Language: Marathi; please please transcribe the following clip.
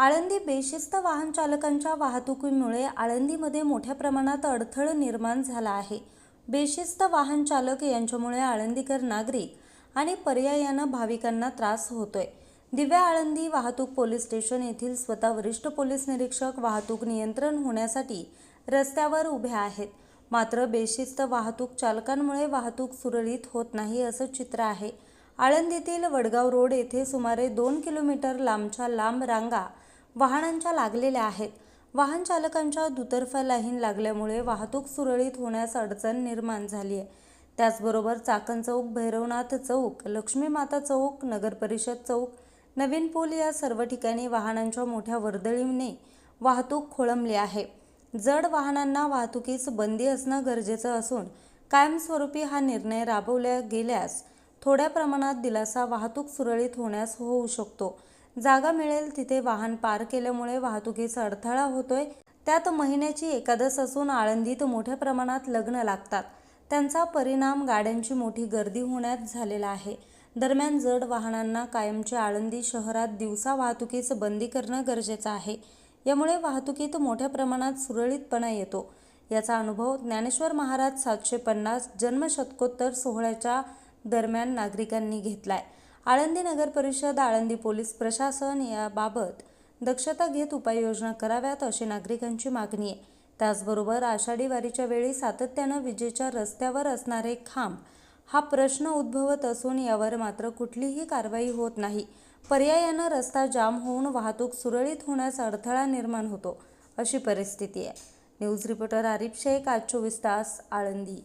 आळंदी बेशिस्त वाहन चालकांच्या वाहतुकीमुळे आळंदीमध्ये मोठ्या प्रमाणात अडथळा निर्माण झाला आहे. बेशिस्त वाहन चालक यांच्यामुळे आळंदीकर नागरिक आणि पर्यायानं भाविकांना त्रास होतोय. दिव्या आळंदी वाहतूक पोलीस स्टेशन येथील स्वतः वरिष्ठ पोलीस निरीक्षक वाहतूक नियंत्रण होण्यासाठी रस्त्यावर उभे आहेत. मात्र बेशिस्त वाहतूक चालकांमुळे वाहतूक सुरळीत होत नाही असं चित्र आहे. आळंदीतील वडगाव रोड येथे सुमारे दोन किलोमीटर लांबच्या लांब रांगा वाहनांच्या लागलेल्या आहेत. वाहन चालकांच्या दुतर्फा लाईन लागल्यामुळे वाहतूक सुरळीत होण्यास अडचण निर्माण झाली आहे. त्याचबरोबर चाकण चौक भैरवनाथ चौक लक्ष्मी माता चौक नगर परिषद चौक नवीन पूल या सर्व ठिकाणी वाहनांच्या मोठ्या वर्दळीने वाहतूक खोळंबली आहे. जड वाहनांना वाहतुकीस बंदी असणं गरजेचं असून कायमस्वरूपी हा निर्णय राबवल्या गेल्यास थोड्या प्रमाणात दिलासा वाहतूक सुरळीत होण्यास होऊ शकतो. जागा मिळेल तिथे वाहन पार केल्यामुळे वाहतुकीचा अडथळा होतोय. त्यात महिन्याची एकादश असून आळंदीत मोठ्या प्रमाणात लग्न लागतात. त्यांचा परिणाम गाड्यांची मोठी गर्दी होण्यात झालेला आहे. दरम्यान जड वाहनांना कायमची आळंदी शहरात दिवसा वाहतुकीस बंदी करणं गरजेचं आहे. यामुळे वाहतुकीत मोठ्या प्रमाणात सुरळीतपणा येतो. याचा अनुभव ज्ञानेश्वर महाराज सातशे पन्नास जन्मशतकोत्तर सोहळ्याच्या दरम्यान नागरिकांनी घेतलाय. आळंदी नगर परिषद आळंदी पोलीस प्रशासन याबाबत दक्षता घेत उपाययोजना कराव्यात अशी नागरिकांची मागणी आहे. त्याचबरोबर आषाढी वारीच्या वेळी सातत्यानं विजेच्या रस्त्यावर असणारे खांब हा प्रश्न उद्भवत असून यावर मात्र कुठलीही कारवाई होत नाही. पर्यायानं रस्ता जाम होऊन वाहतूक सुरळीत होण्यास अडथळा निर्माण होतो अशी परिस्थिती आहे. न्यूज रिपोर्टर आरिफ शेख आज चोवीस तास आळंदी.